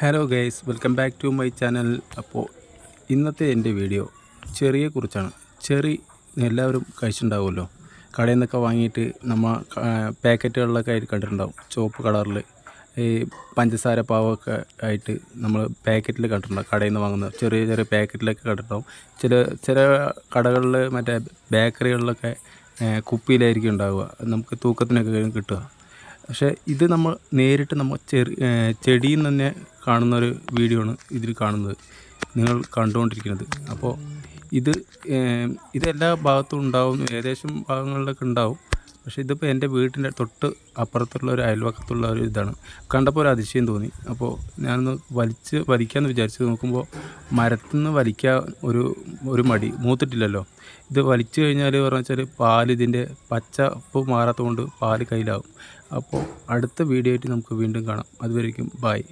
Hello guys welcome back to my channel. അപ്പോൾ ഇന്നത്തെ എന്റെ വീഡിയോ ചെറിയെ കുറിച്ചാണ്. ചെറി എല്ലാവരും കഴിച്ചിട്ടുണ്ടാവുമല്ലോ. കടയിൽ നിന്നൊക്കെ വാങ്ങിയിട്ട് നമ്മൾ പാക്കറ്റുകളിലൊക്കെ ആയിട്ട് കണ്ടിട്ടുണ്ടാവും. ചുവപ്പ് കളറിൽ ഈ പഞ്ചസാര പാവൊക്കെ ആയിട്ട് നമ്മൾ പാക്കറ്റിൽ കണ്ടിട്ടുണ്ടാവും. കടയിൽ നിന്ന് വാങ്ങുന്ന ചെറിയ ചെറിയ പാക്കറ്റിലൊക്കെ കണ്ടിട്ടുണ്ടാവും. ചില ചില കടകളിൽ മറ്റേ ബേക്കറികളിലൊക്കെ കുപ്പിയിലായിരിക്കും ഉണ്ടാവുക. നമുക്ക് തൂക്കത്തിനൊക്കെ കിട്ടുക. പക്ഷേ ഇത് നമ്മൾ നേരിട്ട് നമ്മൾ ചെറി ചെടിയിൽ നിന്ന് തന്നെ കാണുന്ന ഒരു വീഡിയോ ആണ് ഇതിൽ കാണുന്നത്. നിങ്ങൾ കണ്ടുകൊണ്ടിരിക്കുന്നത്. അപ്പോൾ ഇത് ഇതെല്ലാ ഇത് ഭാഗത്തും ഉണ്ടാവും. ഏകദേശം ഭാഗങ്ങളിലൊക്കെ ഉണ്ടാവും. പക്ഷേ ഇതിപ്പോൾ എന്റെ വീട്ടിന്റെ തൊട്ട് അപ്പുറത്തുള്ള ഒരു അയൽവക്കത്തുള്ള ഒരു ഇതാണ്. കണ്ടപ്പോൾ ഒരു അതിശയം തോന്നി. അപ്പോൾ ഞാനൊന്ന് വലിച്ച് വലിക്കാമെന്ന് വിചാരിച്ച് നോക്കുമ്പോൾ മരത്തിൽ നിന്ന് വലിക്കാൻ ഒരു ഒരു മടി മൂത്തിട്ടില്ലല്ലോ. ഇത് വലിച്ചു കഴിഞ്ഞാൽ പറഞ്ഞു വെച്ചാൽ പാൽ ഇതിന്റെ പച്ചപ്പ് മാറാത്തതുകൊണ്ട് പാൽ കയ്യിലാവും. അപ്പോൾ അടുത്ത വീഡിയോ ആയിട്ട് നമുക്ക് വീണ്ടും കാണാം. അതുവരേക്കും ബായ്